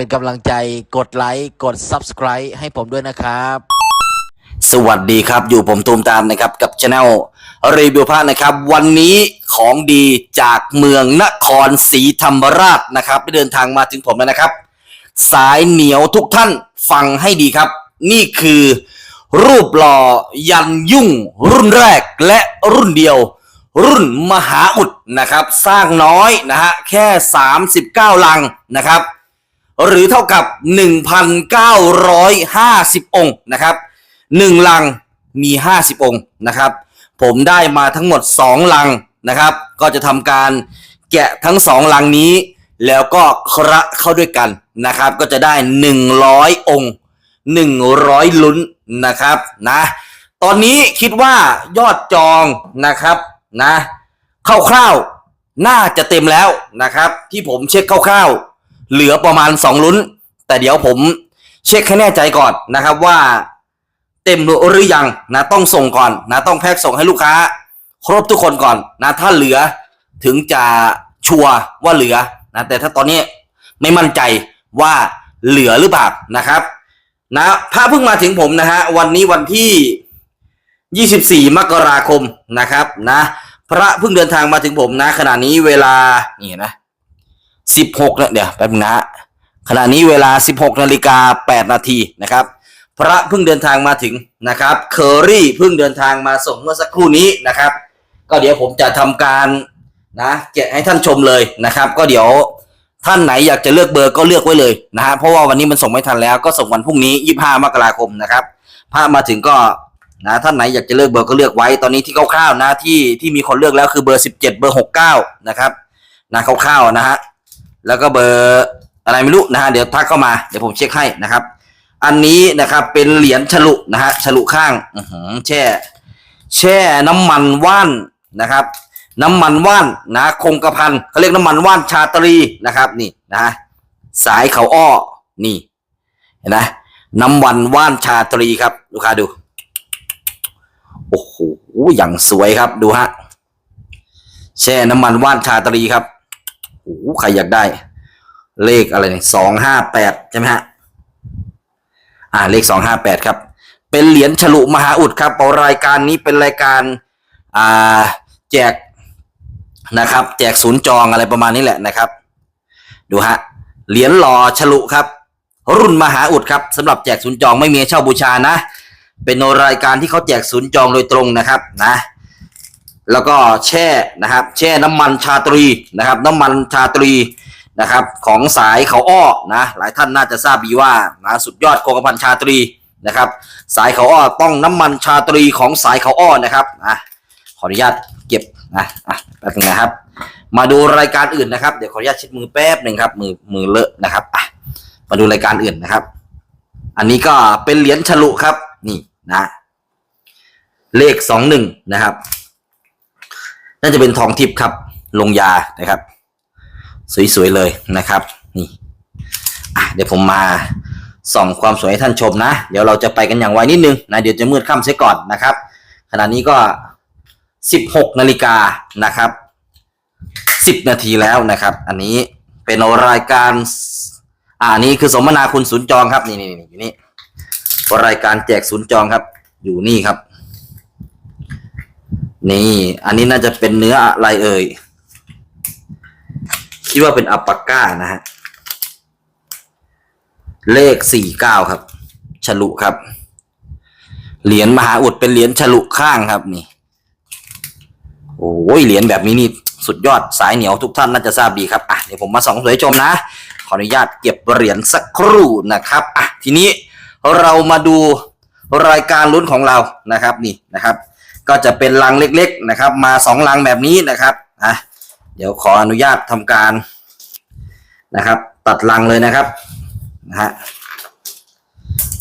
เป็นกำลังใจกดไลค์กด Subscribe ให้ผมด้วยนะครับ สวัสดีครับอยู่ผมตูมตามนะครับกับช anel รีวิวพระนะครับ วันนี้ของดีจากเมืองนครศรีธรรมราชนะครับได้เดินทางมาถึงผมแล้วนะครับ สายเหนียวทุกท่านฟังให้ดีครับ นี่คือ รูปหล่อยันยุ่ง รุ่นแรกและรุ่นเดียว รุ่นมหาอุดนะครับ สร้างน้อยนะฮะแค่ 39 ลังนะครับ หรือเท่ากับ 1,950 องค์นะครับหนึ่งลังมี 50 องค์นะครับ ผมได้มาทั้งหมด 2 ลังนะครับ ก็จะทำการแกะทั้ง 2 ลังนี้ แล้วก็คระเข้าด้วยกันนะครับ ก็จะได้ 100 องค์ 100 ลุ้นนะครับนะตอนนี้คิดว่ายอดจองนะครับนะคร่าวๆน่าจะเต็มแล้วนะครับ ที่ผมเช็คคร่าวๆ เหลือประมาณ2ลุ้น แต่เดี๋ยวผมเช็คให้แน่ใจก่อนนะครับว่า เต็มหรือยังนะต้องส่งก่อนนะต้องแพ็คส่งให้ลูกค้า ครบทุกคนก่อนนะถ้าเหลือถึงจะชัวร์ว่าเหลือนะแต่ถ้าตอนนี้ไม่มั่นใจว่าเหลือหรือเปล่านะครับนะพระเพิ่งมาถึงผมนะฮะวันนี้วันที่ 24 มกราคมนะครับนะพระเพิ่งเดินทางมาถึงผมนะขณะนี้เวลานี่นะ 16นะเดี๋ยวแป๊บนึงนะขณะนี้เวลา16นาฬิกา8นาทีนะครับ พระเพิ่งเดินทางมาถึงนะครับ เคอรี่เพิ่งเดินทางมาส่งเมื่อสักครู่นี้นะครับ ก็เดี๋ยวผมจะทำการนะแกะให้ท่านชมเลยนะครับ ก็เดี๋ยวท่านไหนอยากจะเลือกเบอร์ก็เลือกไว้เลยนะฮะเพราะว่าวันนี้มันส่งไม่ทันแล้วก็ส่งวันพรุ่งนี้25มกราคมนะครับพระมาถึงก็นะท่านไหนอยากจะเลือกเบอร์ก็เลือกไว้ตอนนี้ที่คร่าวๆนะที่ที่มีคนเลือกแล้วคือเบอร์ 17 เบอร์ 69 นะครับนะคร่าวๆนะฮะ แล้วก็เบอร์อะไรไม่รู้นะฮะเดี๋ยวทักเข้ามาเดี๋ยวผมเช็คให้นะครับ อันนี้นะครับเป็นเหรียญฉลุนะฮะฉลุข้างอืแช่ แช่น้ำมันว่านนะครับ น้ำมันว่านนะคงกระพันเขาเรียกน้ำมันว่านชาตรีนะครับนี่นะสายเขาอ้อนี่เห็นไหมน้ำมันว่านชาตรีครับ ลูกค้าดู โอ้โหอย่างสวยครับดูฮะแช่น้ำมันว่านชาตรีครับ อ้โหใครอยากได้ เลขอะไรเนี่ยสองห้าแปดใช่ไหมฮะ อ่าเลขสองห้าแปดครับ เป็นเหรียญฉลุมหาอุดครับรายการนี้เป็นรายการ อ่า แจกนะครับ แจกศูนย์จองอะไรประมาณนี้แหละนะครับ ดูฮะ เหรียญหล่อฉลุครับ รุ่นมหาอุดครับสำหรับแจกศูนย์จองไม่มีเช่าบูชานะ เป็นรายการที่เขาแจกศูนย์จองโดยตรงนะครับ นะ แล้วก็แช่นะครับ แช่น้ำมันชาตรีนะครับ น้ำมันชาตรีนะครับ ของสายเขาอ้อนะหลายท่านน่าจะทราบดีว่านะสุดยอดโคกพันชาตรีนะครับ สายเขาอ้อต้องน้ำมันชาตรีของสายเขาอ้อนะครับอะขออนุญาตเก็บนะอะแป๊บนึงนะครับ มาดูรายการอื่นนะครับเดี๋ยวขออนุญาตเช็ดมือแป๊บหนึ่งครับมือมือเลอะนะครับอะมาดูรายการอื่นนะครับ อันนี้ก็เป็นเหรียญฉลุครับนี่นะ เลขสองหนึ่งนะครับ น่าจะเป็นทองทิพย์ครับ ลงยานะครับ สวยๆเลยนะครับนี่อะเดี๋ยวผมมาส่องความสวยให้ท่านชมนะ เดี๋ยวเราจะไปกันอย่างไวนิดนึงนะเดี๋ยวจะมืดค่ำเสียก่อนนะครับ ขณะนี้ก็ 16นาฬิกานะครับ 10 นาทีแล้วนะครับ อันนี้เป็นรายการอ่านี่คือสมนาคุณศูนย์จองครับนี่นี่นี่อยู่นี่รายการแจกศูนย์จองครับ อยู่นี่ครับ นี่ อันนี้น่าจะเป็นเนื้ออะไรเอ่ย คิดว่าเป็นอัปปาก้านะฮะ เลขสี่เก้าครับ ฉลุครับ เหรียญมหาอุดเป็นเหรียญฉลุข้างครับนี่ โอ้ยเหรียญแบบนี้นี่สุดยอดสายเหนียวทุกท่านน่าจะทราบดีครับ อะเดี๋ยวผมมาส่องสวยชมนะ ขออนุญาตเก็บเหรียญสักครู่นะครับ อะทีนี้เรามาดูรายการลุ้นของเรานะครับนี่นะครับ ก็จะเป็นลังเล็กๆนะครับ มาสองลังแบบนี้นะครับอะเดี๋ยวขออนุญาตทำการนะครับ ตัดลังเลยนะครับนะฮะ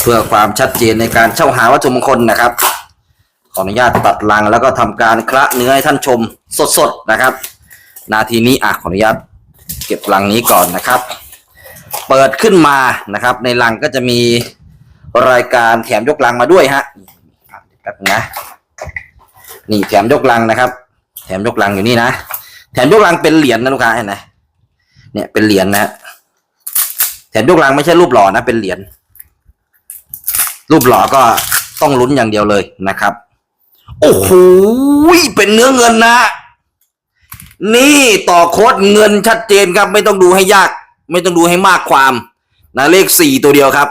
เพื่อความชัดเจนในการเช่าหาวัตถุมงคลนะครับ ขออนุญาตตัดลังแล้วก็ทำการคละเนื้อให้ท่านชมสดๆนะครับ นาทีนี้อะขออนุญาตเก็บลังนี้ก่อนนะครับ เปิดขึ้นมานะครับ ในลังก็จะมีรายการแถมยกลังมาด้วยฮะแป๊บนึงนะ นี่แถมยกลังนะครับ แถมยกลังอยู่นี่นะ แถมยกลังเป็นเหรียญนะลูกค้าเห็นไหมเนี่ยเป็นเหรียญนะ แถมยกลังไม่ใช่รูปหล่อนะเป็นเหรียญ รูปหล่อก็ต้องลุ้นอย่างเดียวเลยนะครับ โอ้โหเป็นเนื้อเงินนะ นี่ต่อโคดเงินชัดเจนครับ ไม่ต้องดูให้ยาก ไม่ต้องดูให้มากความนะเลขสี่ตัวเดียวครับ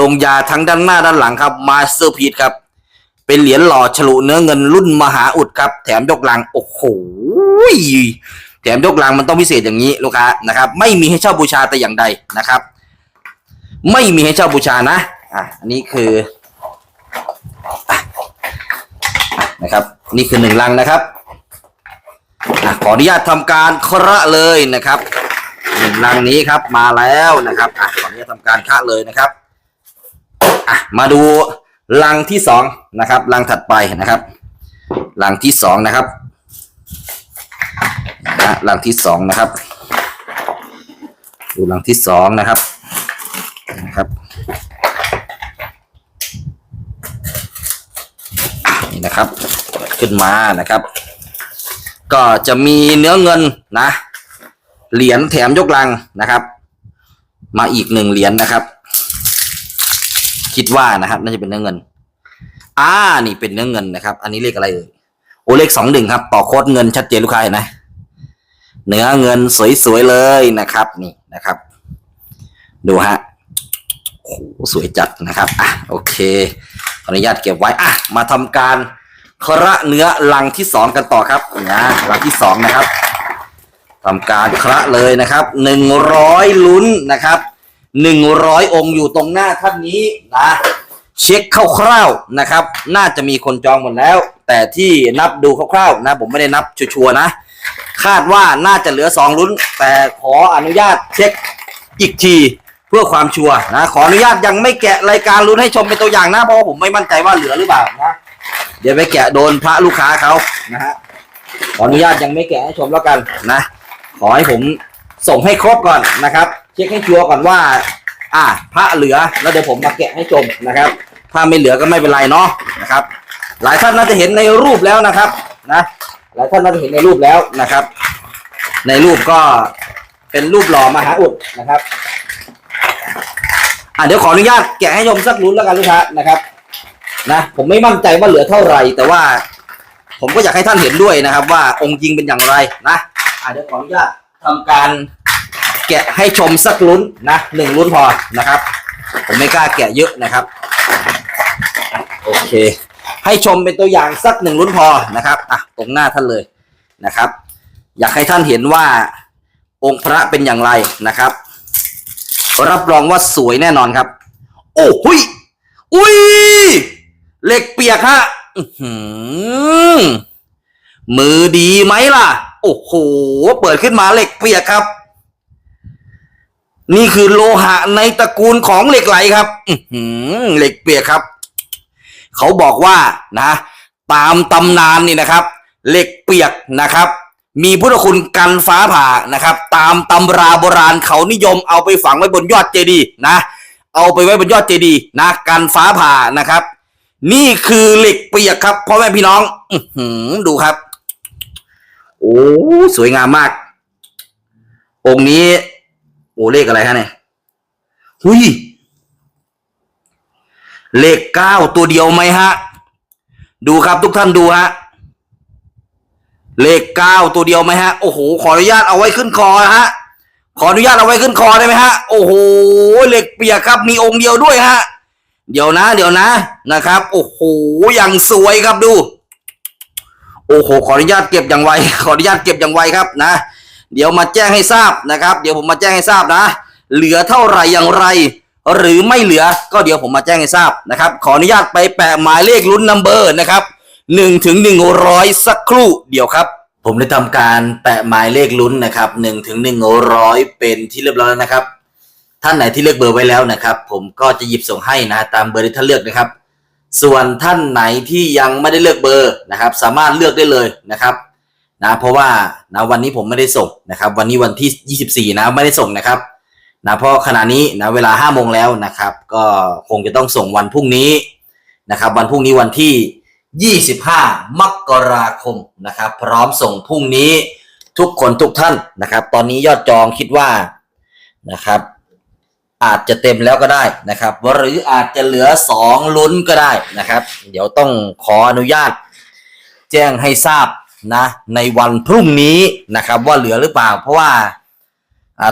ลงยาทั้งด้านหน้าด้านหลังครับมาสเตอร์พีทครับ เป็นเหรียญหล่อฉลุเนื้อเงินรุ่นมหาอุดครับ แถมยกลังโอ้โหแถมยกลังมันต้องพิเศษอย่างนี้ลูกค้านะครับ ไม่มีให้เช่าบูชาแต่อย่างใดนะครับ ไม่มีให้เช่าบูชานะอะอันนี้คือนะครับ นี่คือหนึ่งลังนะครับอะขออนุญาตทำการเคระเลยนะครับหนึ่งลังนี้ครับมาแล้วนะครับอะขออนุญาตทำการคะเลยนะครับอะมาดู ลังที่สองนะครับลังถัดไปนะครับลังที่สองนะครับนะลังที่สองนะครับ ดูลังที่สองนะครับนะครับนี่นะครับขึ้นมานะครับ ก็จะมีเนื้อเงินนะ เหรียญแถมยกลังนะครับ มาอีกหนึ่งเหรียญนะครับ คิดว่านะครับ น่าจะเป็นเนื้อเงิน อ่า นี่เป็นเนื้อเงินนะครับ อันนี้เลขอะไรเอ่ยโอเลขสองหนึ่งครับ ต่อโคดเงินชัดเจนลูกค้าเห็นไหมเนื้อเงินสวยๆเลยนะครับ นี่นะครับ ดูฮะโอ้โหสวยจัดนะครับอะโอเคขออนุญาตเก็บไว้อะมาทำการคระเนื้อลังที่สองกันต่อครับนะลังที่สองนะครับทำการคระเลยนะครับหนึ่งร้อยลุ้นนะครับ หนึ่งร้อยองค์อยู่ตรงหน้าท่านนี้นะเช็คคร่าวๆนะครับ น่าจะมีคนจองหมดแล้ว แต่ที่นับดูคร่าวๆนะ ผมไม่ได้นับชัวร์นะ คาดว่าน่าจะเหลือสองลุ้น แต่ขออนุญาตเช็คอีกทีเพื่อความชัวร์นะ ขออนุญาตยังไม่แกะรายการลุ้นให้ชมเป็นตัวอย่างนะเพราะผมไม่มั่นใจว่าเหลือหรือเปล่านะเดี๋ยวไปแกะโดนพระลูกค้าเขานะฮะขออนุญาตยังไม่แกะให้ชมแล้วกันนะ ขอให้ผมส่งให้ครบก่อนนะครับ เช็คให้ชัวร์ก่อนว่า อ่าพระเหลือแล้วเดี๋ยวผมมาแกะให้ชมนะครับ ถ้าไม่เหลือก็ไม่เป็นไรเนาะนะครับ หลายท่านน่าจะเห็นในรูปแล้วนะครับนะหลายท่านน่าจะเห็นในรูปแล้วนะครับ ในรูปก็เป็นรูปหล่อมหาอุดนะครับอะเดี๋ยวขออนุญาตแกะให้ชมสักลุ้นแล้วกันลูกค้านะครับนะผมไม่มั่นใจว่าเหลือเท่าไหร่ แต่ว่า ผมก็อยากให้ท่านเห็นด้วยนะครับ ว่าองค์จริงเป็นอย่างไรนะอะเดี๋ยวขออนุญาตทำการ แกะให้ชมสักลุ้นนะหนึ่งลุ้นพอนะครับ ผมไม่กล้าแกะเยอะนะครับ โอเค ให้ชมเป็นตัวอย่างสักหนึ่งลุ้นพอนะครับอะตรงหน้าท่านเลยนะครับ อยากให้ท่านเห็นว่าองค์พระเป็นอย่างไรนะครับ รับรองว่าสวยแน่นอนครับ โอ้หุยอุ้ยเหล็กเปียกฮะมือดีไหมล่ะ โอ้โห เปิดขึ้นมาเหล็กเปียกครับ นี่คือโลหะในตระกูลของเหล็กไหลครับเหล็กเปียกครับ เขาบอกว่านะ ตามตำนานนี่นะครับ เหล็กเปียกนะครับ มีพุทธคุณกันฟ้าผ่านะครับ ตามตำราโบราณเขานิยมเอาไปฝังไว้บนยอดเจดีย์นะ เอาไปไว้บนยอดเจดีย์นะกันฟ้าผ่านะครับ นี่คือเหล็กเปียกครับพ่อแม่พี่น้องอดูครับ โอ้สวยงามมาก องค์นี้ โอ้เลขอะไรฮะเนี่ยหุยเลขเก้าตัวเดียวไหมฮะ ดูครับทุกท่านดูฮะ เลขเก้าตัวเดียวไหมฮะ โอ้โห ขออนุญาตเอาไว้ขึ้นคอฮะ ขออนุญาตเอาไว้ขึ้นคอได้ไหมฮะ โอ้โหเหล็กเปียกครับ มีองค์เดียวด้วยฮะ เดี๋ยวนะ เดี๋ยวนะ นะครับ โอ้โห อย่างสวยครับดู โอ้โห ขออนุญาตเก็บอย่างไว ขออนุญาตเก็บอย่างไวครับนะ เดี๋ยวมาแจ้งให้ทราบนะครับ เดี๋ยวผมมาแจ้งให้ทราบนะ เหลือเท่าไหร่อย่างไร หรือไม่เหลือก็เดี๋ยวผมมาแจ้งให้ทราบนะครับ ขออนุญาตไปแปะหมายเลขลุ้นนัมเบอร์นะครับหนึ่งถึงหนึ่งร้อยสักครู่เดี๋ยวครับ ผมได้ทำการแปะหมายเลขลุ้นนะครับหนึ่งถึงหนึ่งร้อยเป็นที่เรียบร้อยแล้วนะครับ ท่านไหนที่เลือกเบอร์ไว้แล้วนะครับ ผมก็จะหยิบส่งให้นะตามเบอร์ที่ท่านเลือกนะครับ ส่วนท่านไหนที่ยังไม่ได้เลือกเบอร์นะครับ สามารถเลือกได้เลยนะครับ นะเพราะว่านะวันนี้ผมไม่ได้ส่งนะครับ วันนี้วันที่ 24 นะไม่ได้ส่งนะครับนะเพราะขณะนี้นะเวลา5โมงแล้วนะครับ ก็คงจะต้องส่งวันพรุ่งนี้นะครับ วันพรุ่งนี้วันที่ 25 มกราคมนะครับ พร้อมส่งพรุ่งนี้ทุกคนทุกท่านนะครับ ตอนนี้ยอดจองคิดว่านะครับ อาจจะเต็มแล้วก็ได้นะครับ หรืออาจจะเหลือสองลุ้นก็ได้นะครับ เดี๋ยวต้องขออนุญาต แจ้งให้ทราบ นะในวันพรุ่งนี้นะครับว่าเหลือหรือเปล่า เพราะว่า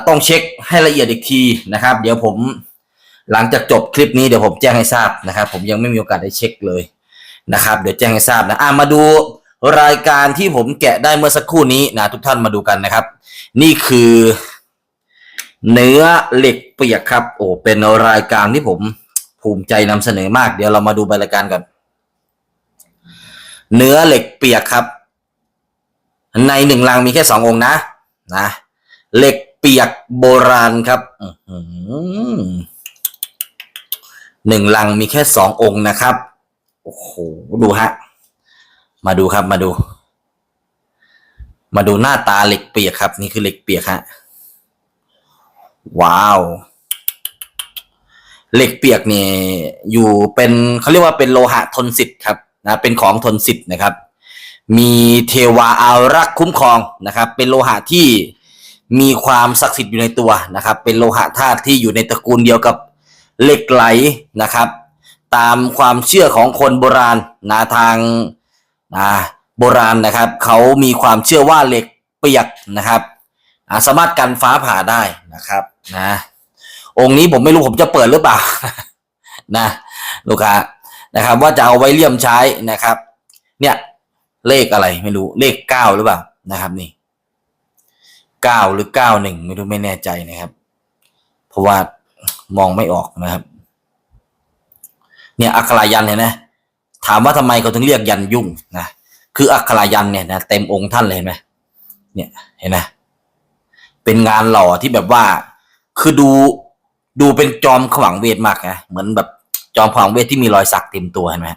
ต้องเช็คให้ละเอียดอีกทีนะครับ เดี๋ยวผมหลังจากจบคลิปนี้เดี๋ยวผมแจ้งให้ทราบนะครับ ผมยังไม่มีโอกาสได้เช็คเลยนะครับ เดี๋ยวแจ้งให้ทราบนะอ่ามาดูรายการที่ผมแกะได้เมื่อสักครู่นี้นะทุกท่านมาดูกันนะครับ นี่คือเนื้อเหล็กเปียกครับ โอ้เป็นรายการที่ผมภูมิใจนำเสนอมาก เดี๋ยวเรามาดูบรายการกันเนื้อเหล็กเปียกครับ ในหนึ่งลังมีแค่สององค์นะนะเหล็กเปียกโบราณครับอื้อหือหนึ่งลังมีแค่สององค์นะครับโอ้โหดูฮะมาดูครับมาดู มาดูหน้าตาเหล็กเปียกครับ นี่คือเหล็กเปียกฮะว้าวเหล็กเปียกเนี่ยอยู่เป็นเขาเรียกว่าเป็นโลหะทนสิทธิ์ครับนะเป็นของทนสิทธิ์นะครับ มีเทวาอารักษ์คุ้มครองนะครับ เป็นโลหะที่มีความศักดิ์สิทธิ์อยู่ในตัวนะครับ เป็นโลหะธาตุที่อยู่ในตระกูลเดียวกับเหล็กไหลนะครับ ตามความเชื่อของคนโบราณนะทางนะโบราณนะครับ เขามีความเชื่อว่าเหล็กเปียกนะครับสามารถกันฟ้าผ่าได้นะครับนะองค์นี้ผมไม่รู้ผมจะเปิดหรือเปล่านะลูกค้านะครับ ว่าจะเอาไว้เลี่ยมใช้นะครับ เนี่ย เลขอะไรไม่รู้เลขเก้าหรือเปล่านะครับนี่เก้าหรือเก้าหนึ่งไม่รู้ไม่แน่ใจนะครับ เพราะว่ามองไม่ออกนะครับ เนี่ยอักขรายันเห็นไหมถามว่าทำไมเขาถึงเรียกยันยุ่งนะคืออักขรายันเนี่ยนะเต็มองค์ท่านเลยเห็นไหมเนี่ยเห็นไหมเป็นงานหล่อที่แบบว่า คือดูดูเป็นจอมขวังเวทมากนะเหมือนแบบจอมขวังเวทที่มีรอยสักเต็มตัวเห็นไหม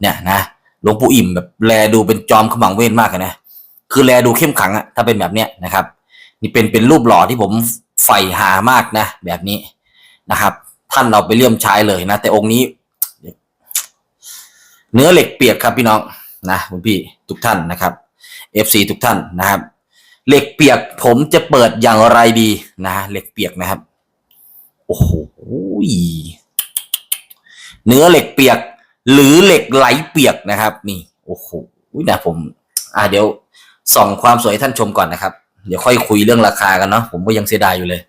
เนี่ยนะ หลวงปู่อิ่มแบบแลดูเป็นจอมขมังเวทมากเลยนะคือแลดูเข้มขังอะถ้าเป็นแบบเนี้ยนะครับ นี่เป็นเป็นรูปหล่อที่ผมใฝ่หามากนะ แบบนี้นะครับ ท่านเราไปเลี่ยมใช้เลยนะ แต่องค์นี้ เนื้อเหล็กเปียกครับพี่น้องนะคุณพี่ทุกท่านนะครับ FC ทุกท่านนะครับ เหล็กเปียกผมจะเปิดอย่างไรดีนะเหล็กเปียกนะครับโอ้โหเนื้อเหล็กเปียก หรือเหล็กไหลเปียกนะครับ นี่โอ้โหนะผม อ่าเดี๋ยวส่องความสวยให้ท่านชมก่อนนะครับ เดี๋ยวค่อยคุยเรื่องราคากันเนาะผมก็ยังเสียดายอยู่เลย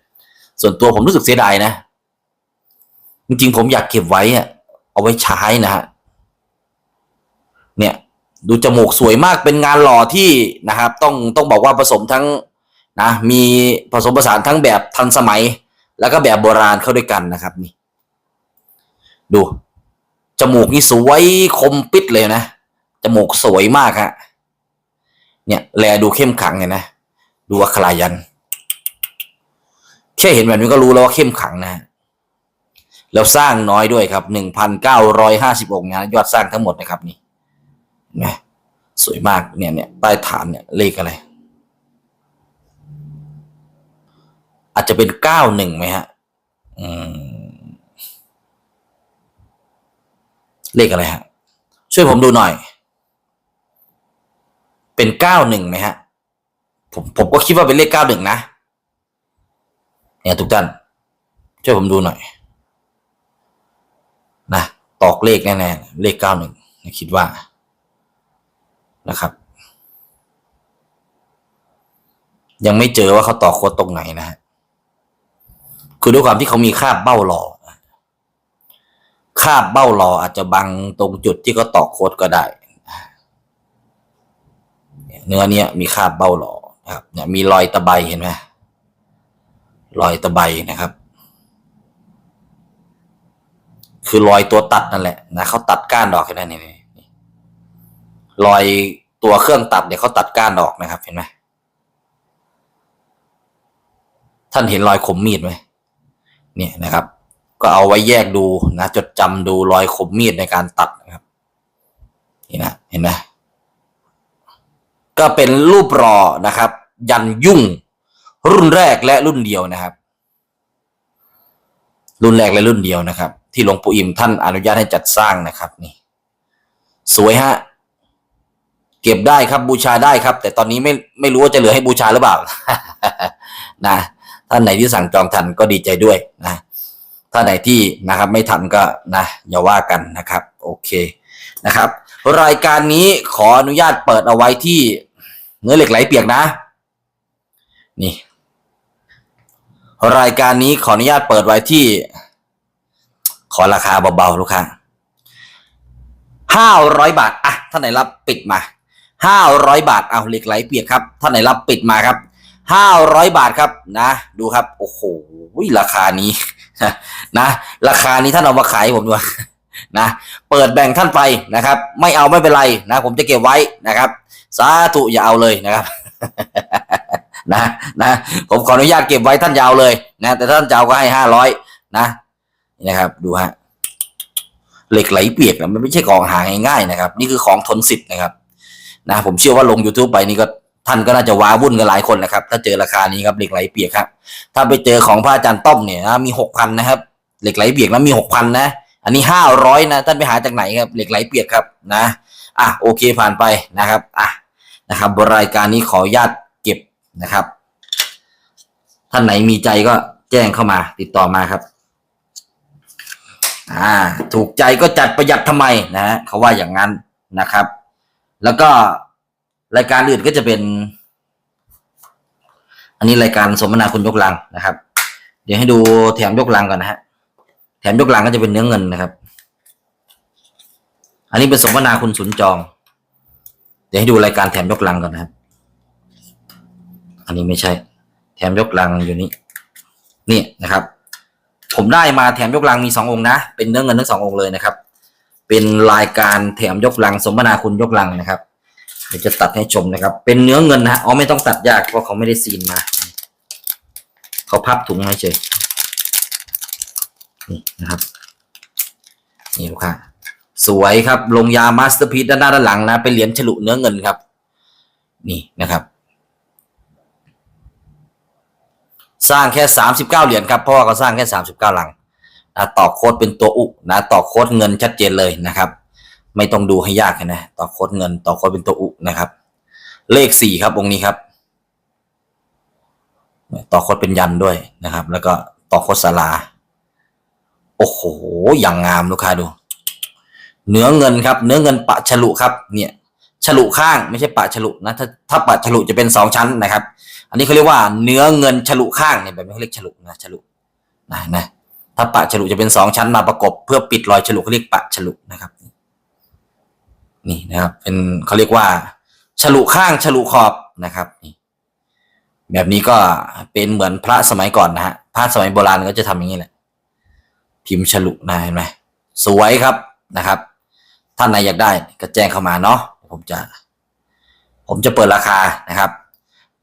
ส่วนตัวผมรู้สึกเสียดายนะ จริงๆผมอยากเก็บไว้อะเอาไว้ใช้นะฮะเนี่ย ดูจมูกสวยมากเป็นงานหล่อที่นะครับ ต้องต้องบอกว่าผสมทั้งนะมีผสมผสานทั้งแบบทันสมัย แล้วก็แบบโบราณเข้าด้วยกันนะครับ นี่ ดู จมูกนี่สวยคมปิดเลยนะ จมูกสวยมากฮะ เนี่ย แลดูเข้มขังเลยนะ ดูอัครายัน แค่เห็นแบบนี้ก็รู้แล้วว่าเข้มขังนะ แล้วสร้างน้อยด้วยครับ หนึ่งพันเก้าร้อยห้าสิบองค์นยอดสร้างทั้งหมดนะครับนี่ไงสวยมาก เนี่ยเนี่ยใต้ฐานเนี่ยเลขอะไร อาจจะเป็นเก้าหนึ่งไหมฮะ อืม เลขอะไรฮะ ช่วยผมดูหน่อย เป็นเก้าหนึ่งไหมฮะ ผมผมก็คิดว่าเป็นเลขเก้าหนึ่งนะ เนี่ยทุกท่านช่วยผมดูหน่อย นะ ตอกเลขแน่ๆเลขเก้าหนึ่งคิดว่านะครับ ยังไม่เจอว่าเขาต่อโค้ดตรงไหนนะฮะคือด้วยความที่เขามีคาบเบ้าหล่อ คาบเบ้าหล่ออาจจะบังตรงจุดที่เขาต่อโค้ดก็ได้เนื้อเนี้ยมีคาบเบ้าหล่อนะครับเนี่ยมีรอยตะไบเห็นไหมรอยตะไบนะครับ คือรอยตัวตัดนั่นแหละนะเขาตัดก้านดอกแค่นั้นเองรอยตัวเครื่องตัดเนี่ยเขาตัดก้านออกนะครับ เห็นไหมท่านเห็นรอยคมมีดไหมเนี่ยนะครับ ก็เอาไว้แยกดูนะจดจำดูรอยคมมีดในการตัดนะครับนี่นะเห็นไหมก็เป็นรูปรอนะครับ ยันยุ่ง รุ่นแรกและรุ่นเดียวนะครับ รุ่นแรกและรุ่นเดียวนะครับ ที่หลวงปู่อิ่มท่านอนุญาตให้จัดสร้างนะครับนี่ สวยฮะเก็บได้ครับบูชาได้ครับ แต่ตอนนี้ไม่ไม่รู้ว่าจะเหลือให้บูชาหรือเปล่านะท่านไหนที่สั่งจองทันก็ดีใจด้วยนะ ถ้าไหนที่นะครับไม่ทันก็นะอย่าว่ากันนะครับ โอเคนะครับ รายการนี้ขออนุญาตเปิดเอาไว้ที่เนื้อเหล็กไหลเปียกนะ นี่ รายการนี้ขออนุญาตเปิดไว้ที่ ขอราคาเบาๆลูกค้าห้าร้อยบาทอะท่านไหนรับปิดมาห้าร้อยบาทเอาเหล็กไหลเปียกครับท่านไหนรับปิดมาครับห้าร้อยบาทครับนะ ดูครับ โอ้โหราคานี้ นะราคานี้ท่านเอามาขายผมด้วยนะเปิดแบ่งท่านไปนะครับ ไม่เอาไม่เป็นไรนะผมจะเก็บไว้นะครับสาธุอย่าเอาเลยนะครับนะนะผมขออนุญาตเก็บไว้ท่านอยาวเลยนะแต่ท่านจะเอาก็ให้ห้าร้อยนะนะครับ ดูฮะเหล็กไหลเปียกนะมันไม่ใช่ของหาง่ายๆนะครับ นี่คือของทนสิทธิ์นะครับ นะผมเชื่อว่าลง YouTube ไปนี่ก็ ท่านก็น่าจะว้าวุ่นกันหลายคนนะครับ ถ้าเจอราคานี้ครับเหล็กไหลเปียกครับ ถ้าไปเจอของพระอาจารย์ต้อมเนี่ยนะมีหกพันนะครับ เหล็กไหลเปียกแล้วมีหกพันนะ อันนี้ห้าร้อยนะท่านไปหาจากไหนครับเหล็กไหลเปียกครับนะ อะโอเคผ่านไปนะครับ อะนะครับรายการนี้ขออนุญาตเก็บนะครับ ท่านไหนมีใจก็แจ้งเข้ามาติดต่อมาครับ อ่า ถูกใจก็จัดประหยัดทำไมนะฮะเขาว่าอย่างนั้นนะครับ แล้วก็ รายการอื่นก็จะเป็น อันนี้รายการสมนาคุณยกลังนะครับ เดี๋ยวให้ดูแถมยกลังก่อนนะฮะแถมยกลังก็จะเป็นเนื้อเงินนะครับ อันนี้เป็นสมนาคุณสุนจอง เดี๋ยวให้ดูรายการแถมยกลังก่อนนะครับ อันนี้ไม่ใช่ แถมยกลังอยู่นี่นี่นะครับ ผมได้มาแถมยกลังมีสององค์นะ เป็นเนื้อเงินทั้งสององค์เลยนะครับ เป็นรายการแถมยกลัง สมนาคุณยกลังนะครับ ดี๋ยวจะตัดให้ชมนะครับ เป็นเนื้อเงินนะฮะอ๋อไม่ต้องตัดยากเพราะเขาไม่ได้ซีนมา เขาพับถุงให้เฉยนี่นะครับ นี่ลูกค้าสวยครับ ลงยามาสเตอร์พีซด้านหน้าด้านหลังนะ เป็นเหรียญฉลุเนื้อเงินครับ นี่นะครับ สร้างแค่สามสิบเก้าเหรียญครับ เพราะว่าเขาสร้างแค่สามสิบเก้าลังนะต่อโค้ดเป็นตัวอุนะต่อโค้ดเงินชัดเจนเลยนะครับ ไม่ต้องดูให้ยากนะ ต่อโคดเงินต่อโคดเป็นตัวอุนะครับ เลขสี่ครับองค์นี้ครับ ต่อโคดเป็นยันด้วยนะครับ แล้วก็ต่อโคดสาราโอ้โห อย่างงามลูกค้าดู เนื้อเงินครับ เนื้อเงินปะฉลุครับ เนี่ย ฉลุข้างไม่ใช่ปะฉลุนะ ถ้าถ้าปะฉลุจะเป็นสองชั้นนะครับ อันนี้เขาเรียกว่าเนื้อเงินฉลุข้างเนี่ยแบบนี้เขาเรียกฉลุนะฉลุนะนะถ้าปะฉลุจะเป็นสองชั้นมาประกบ เพื่อปิดรอยฉลุเขาเรียกปะฉลุนะครับ นี่นะครับ เป็นเขาเรียกว่าฉลุข้างฉลุขอบนะครับนี่แบบนี้ก็เป็นเหมือนพระสมัยก่อนนะฮะพระสมัยโบราณก็จะทำอย่างนี้แหละพิมพ์ฉลุนะเห็นไหมสวยครับนะครับ ท่านไหนอยากได้ก็แจ้งเข้ามาเนาะผมจะ ผมจะเปิดราคานะครับ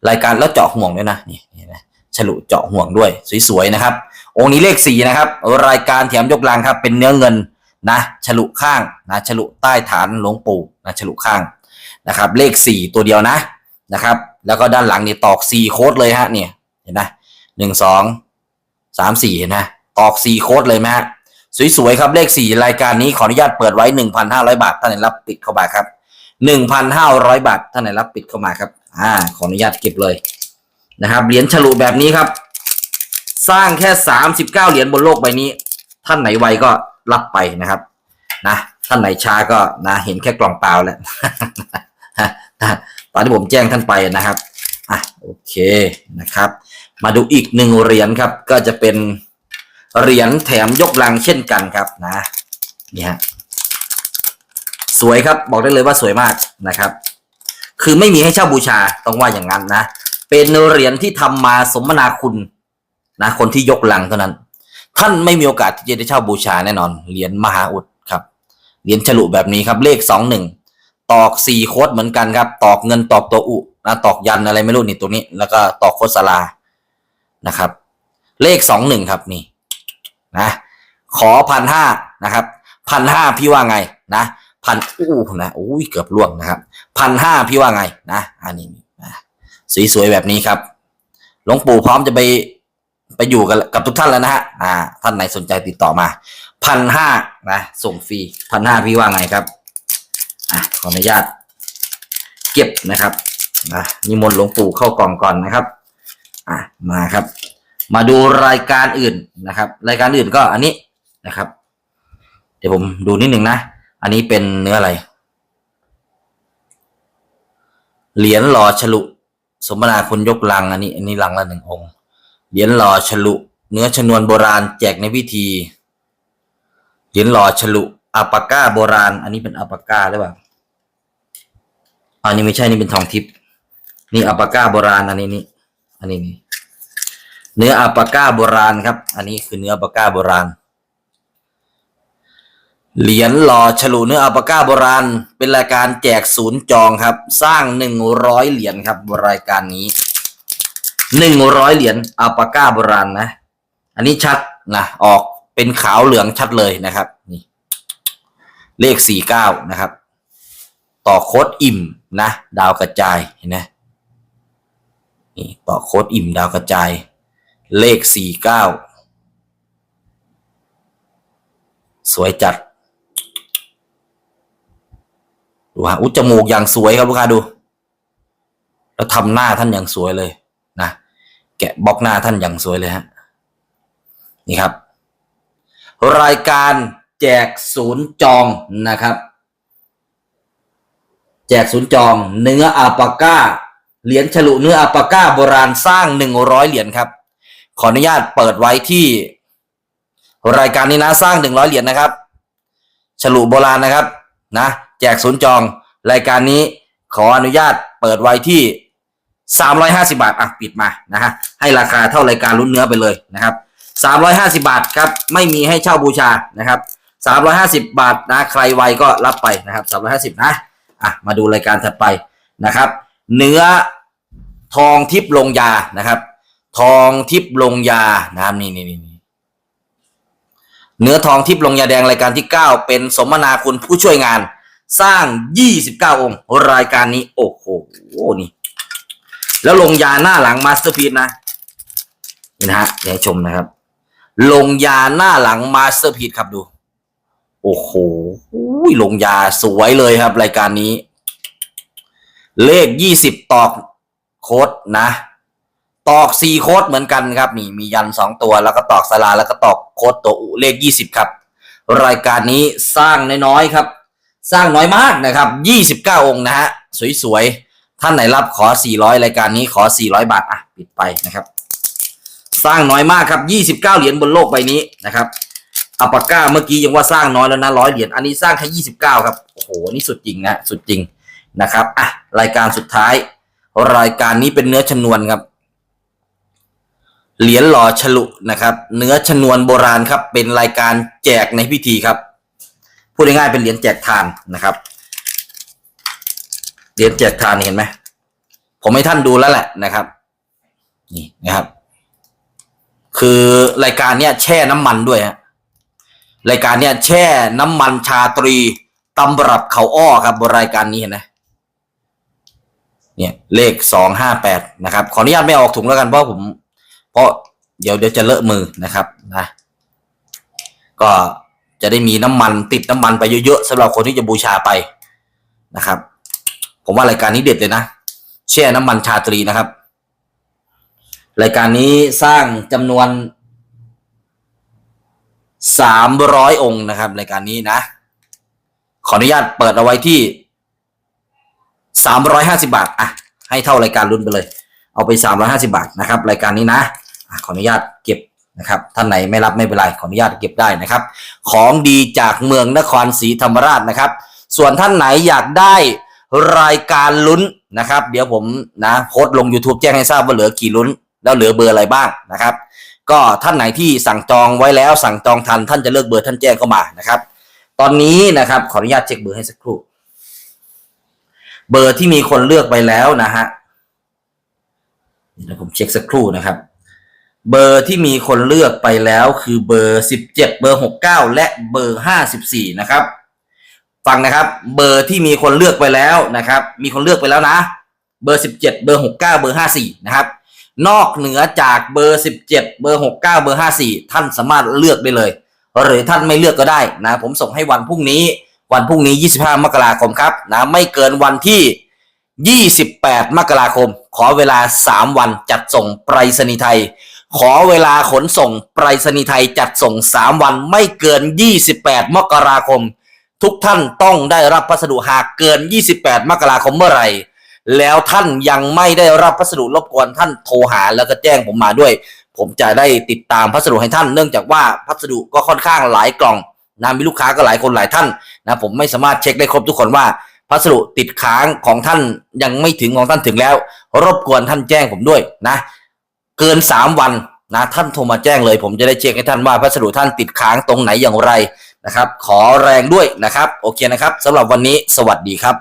รายการแล้วเจาะห่วงด้วยนะนี่นี่นะฉลุเจาะห่วงด้วย สวยๆนะครับ องค์นี้เลขสี่นะครับ รายการแถมยกลังครับ เป็นเนื้อเงิน นะฉลุข้างนะฉลุใต้ฐานหลวงปู่นะฉลุข้างนะครับ เลขสี่ตัวเดียวนะนะครับ แล้วก็ด้านหลังนี่ตอกสี่โค้ดเลยฮะเนี่ยเห็นไหมหนึ่งสองสามสี่เห็นไหมตอกสี่โค้ดเลยไหมฮะสวยๆครับเลขสี่รายการนี้ขออนุญาตเปิดไว้หนึ่งพันห้าร้อยบาทท่านไหนรับปิดเข้ามาครับหนึ่งพันห้าร้อยบาทท่านไหนรับปิดเข้ามาครับอ่าขออนุญาตเก็บเลยนะครับเหรียญฉลุแบบนี้ครับ สร้างแค่สามสิบเก้าเหรียญบนโลกใบนี้ ท่านไหนไวก็ รับไปนะครับ นะท่านไหนช้าก็นะเห็นแค่กล่องเปล่าแล้วตอนที่ผมแจ้งท่านไปนะครับอะโอเคนะครับ มาดูอีกหนึ่งเหรียญครับ ก็จะเป็นเหรียญแถมยกลังเช่นกันครับนะนี่ฮะสวยครับบอกได้เลยว่าสวยมากนะครับ คือไม่มีให้เช่าบูชาต้องว่าอย่างนั้นนะ เป็นเหรียญที่ทำมาสมนาคุณนะคนที่ยกลังเท่านั้น ท่านไม่มีโอกาสที่จะได้เช่าบูชาแน่นอน เหรียญมหาอุดครับ เหรียญฉลุแบบนี้ครับ เลขสองหนึ่งตอกสี่โคดเหมือนกันครับ ตอกเงินตอกตัวอุนะตอกยันอะไรไม่รู้นี่ตัวนี้ แล้วก็ตอกโคดสลานะครับ เลขสองหนึ่งครับนี่นะ ขอพันห้านะครับพันห้าพี่ว่าไงนะพันอู้นะอุ้ยเกือบล่วงนะครับพันห้าพี่ว่าไงนะอันนี้นะสวยๆแบบนี้ครับ หลวงปู่พร้อมจะไป ไปอยู่กับกับทุกท่านแล้วนะฮะอ่า ท่านไหนสนใจติดต่อมาพันห้านะ ส่งฟรีพันห้าพี่ว่าไงครับอะขออนุญาต เก็บนะครับนะนิมนต์หลวงปู่เข้ากล่องก่อนนะครับ อะมาครับ มาดูรายการอื่นนะครับ รายการอื่นก็อันนี้นะครับ เดี๋ยวผมดูนิดหนึ่งนะ อันนี้เป็นเนื้ออะไร เหรียญหล่อฉลุ สมนาคุณยกลังอันนี้ อันนี้ลังละหนึ่งองค์ เหรียญหล่อฉลุ เนื้อชนวนโบราณแจกในพิธี เหรียญหล่อฉลุอัปปาก้าโบราณ อันนี้เป็นอัปปาก้าหรือเปล่าอันนี้ไม่ใช่นี่เป็นทองทิพย์นี่อัปปาก้าโบราณ อันนี้นี่อันนี้นี่เนื้ออัปปาก้าโบราณครับ อันนี้คือเนื้ออัปปาก้าโบราณ เหรียญหล่อฉลุเนื้ออัปปาก้าโบราณ เป็นรายการแจกศูนย์จองครับ สร้างหนึ่งร้อยเหรียญครับรายการนี้ หนึ่งร้อยเหรียญอัปปาก้าโบราณนะ อันนี้ชัดนะออกเป็นขาวเหลืองชัดเลยนะครับ นี่ เลขสี่เก้านะครับ ต่อโคดอิ่มนะ ดาวกระจายเห็นไหมนี่ต่อโคดอิ่มดาวกระจาย เลขสี่เก้าสวยจัดดูฮะอุยจมูกอย่างสวยครับลูกค้าดู แล้วทำหน้าท่านอย่างสวยเลย แกะบล็อกหน้าท่านอย่างสวยเลยฮะ นี่ครับ รายการแจกศูนย์จองนะครับ แจกศูนย์จอง เนื้ออัปาก้า เหรียญฉลุเนื้ออัปปาก้าโบราณสร้างหนึ่งร้อยเหรียญครับ ขออนุญาตเปิดไว้ที่ รายการนี้นะสร้างหนึ่งร้อยเหรียญนะครับ ฉลุโบราณนะครับนะ แจกศูนย์จอง รายการนี้ขออนุญาตเปิดไว้ที่ สามร้อยห้าสิบาทอะปิดมานะฮะให้ราคาเท่ารายการลุ้นเนื้อไปเลยนะครับสามร้อยห้าสิบาทครับไม่มีให้เช่าบูชานะครับสามร้อยห้าสิบาทนะใครไวก็รับไปนะครับสามร้อยห้าสิบนะอะมาดูรายการถัดไปนะครับ เนื้อทองทิพย์ลงยานะครับ ทองทิพย์ลงยานะครับนี่นี่นี่นี่เนื้อทองทิพย์ลงยาแดงรายการที่ 9 เป็นสมนาคุณผู้ช่วยงาน สร้าง 29 องค์ รายการนี้ โอ้โหนี่ แล้วลงยาหน้าหลังมาสเตอร์พีซนะนี่นะฮะเดี๋ยวให้ชมนะครับ ลงยาหน้าหลังมาสเตอร์พีซครับดู โอ้โหลงยาสวยเลยครับ รายการนี้ เลข20ตอกโค้ดนะ ตอกสี่โค้ดเหมือนกันครับ นี่ มียันสองตัวแล้วก็ตอกสลาแล้วก็ตอกโค้ดตัวอุเลขยี่สิบครับ รายการนี้สร้างน้อยๆครับ สร้างน้อยมากนะครับยี่สิบเก้าองค์นะฮะสวยๆ ท่านไหนรับขอสี่ร้อยรายการนี้ขอสี่ร้อยบาท อะ ปิดไปนะครับ สร้างน้อยมากครับยี่สิบเหรียญบนโลกใบนี้นะครับอัปาก้าเมื่อกี้ยังว่าสร้างน้อยแล้วนะร้อยเหรียญ อันนี้สร้างแค่ยี่สิบเก้าครับ โอ้โห นี่สุดจริงนะ สุดจริงนะครับ อะ รายการสุดท้าย รายการนี้เป็นเนื้อชนวนครับ เหรียญหล่อฉลุนะครับ เนื้อชนวนโบราณครับ เป็นรายการแจกในพิธีครับ พูดง่ายๆเป็นเหรียญแจกทานนะครับ รียญแจกทานเห็นไหมผมให้ท่านดูแล้วแหละนะครับ นี่นะครับ คือรายการเนี้ยแช่น้ำมันด้วยฮะรายการเนี้ยแช่น้ำมันชาตรีตำรับเขาอ้อครับบนรายการนี้เห็นไหมเนี่ยเลขสองห้าแปดนะครับ ขออนุญาตไม่ออกถุงแล้วกันเพราะผม เพราะเดี๋ยวเดี๋ยวจะเลอะมือนะครับนะก็จะได้มีน้ำมันติดน้ำมันไปเยอะๆสำหรับคนที่จะบูชาไปนะครับ ผมว่ารายการนี้เด็ดเลยนะแช่น้ำมันชาตรีนะครับ รายการนี้สร้างจำนวนสามร้อยองค์นะครับ รายการนี้นะ ขออนุญาตเปิดเอาไว้ที่สามร้อยห้าสิบาทอะให้เท่ารายการรุ่นไปเลย เอาไปสามร้อยห้าสิบาทนะครับ รายการนี้นะอะขออนุญาตเก็บนะครับท่านไหนไม่รับไม่เป็นไรขออนุญาตเก็บได้นะครับ ของดีจากเมืองนครศรีธรรมราชนะครับ ส่วนท่านไหนอยากได้ รายการลุ้นนะครับ เดี๋ยวผมนะโพสต์ลง YouTube แจ้งให้ทราบว่าเหลือกี่ลุ้น แล้วเหลือเบอร์อะไรบ้างนะครับ ก็ท่านไหนที่สั่งจองไว้แล้วสั่งจองทันท่านจะเลือกเบอร์ท่านแจ้งเข้ามานะครับ ตอนนี้นะครับขออนุญาตเช็คเบอร์ให้สักครู่ เบอร์ที่มีคนเลือกไปแล้วนะฮะเดี๋ยวผมเช็คสักครู่นะครับ เบอร์ที่มีคนเลือกไปแล้วคือเบอร์สิบเจ็ดเบอร์หกเก้าและเบอร์ห้าสิบสี่นะครับ ฟังนะครับ เบอร์ที่มีคนเลือกไปแล้วนะครับ มีคนเลือกไปแล้วนะ เบอร์สิบเจ็ดเบอร์หกเก้าเบอร์ห้าสี่นะครับ นอกเหนือจากเบอร์สิบเจ็ดเบอร์หกเก้าเบอร์ห้าสี่ท่านสามารถเลือกได้เลย หรือท่านไม่เลือกก็ได้นะ ผมส่งให้วันพรุ่งนี้ วันพรุ่งนี้ 25 มกราคมครับนะไม่เกินวันที่ 28 มกราคม ขอเวลา 3 วันจัดส่งไปรษณีย์ไทย ขอเวลาขนส่งไปรษณีย์ไทยจัดส่ง 3 วันไม่เกิน 28 มกราคม ทุกท่านต้องได้รับพัสดุหากเกิน 28 มกราคมเมื่อไหร่ แล้วท่านยังไม่ได้รับพัสดุรบกวนท่านโทรหาแล้วก็แจ้งผมมาด้วย ผมจะได้ติดตามพัสดุให้ท่าน เนื่องจากว่าพัสดุก็ค่อนข้างหลายกล่องนะมีลูกค้าก็หลายคนหลายท่านนะผมไม่สามารถเช็คได้ครบทุกคนว่าพัสดุติดค้างของท่านยังไม่ถึงของท่านถึงแล้ว รบกวนท่านแจ้งผมด้วยนะเกินสามวันนะท่านโทรมาแจ้งเลย ผมจะได้เช็คให้ท่านว่าพัสดุท่านติดค้างตรงไหนอย่างไร นะครับ ขอแรงด้วยนะครับ โอเคนะครับสำหรับวันนี้สวัสดีครับ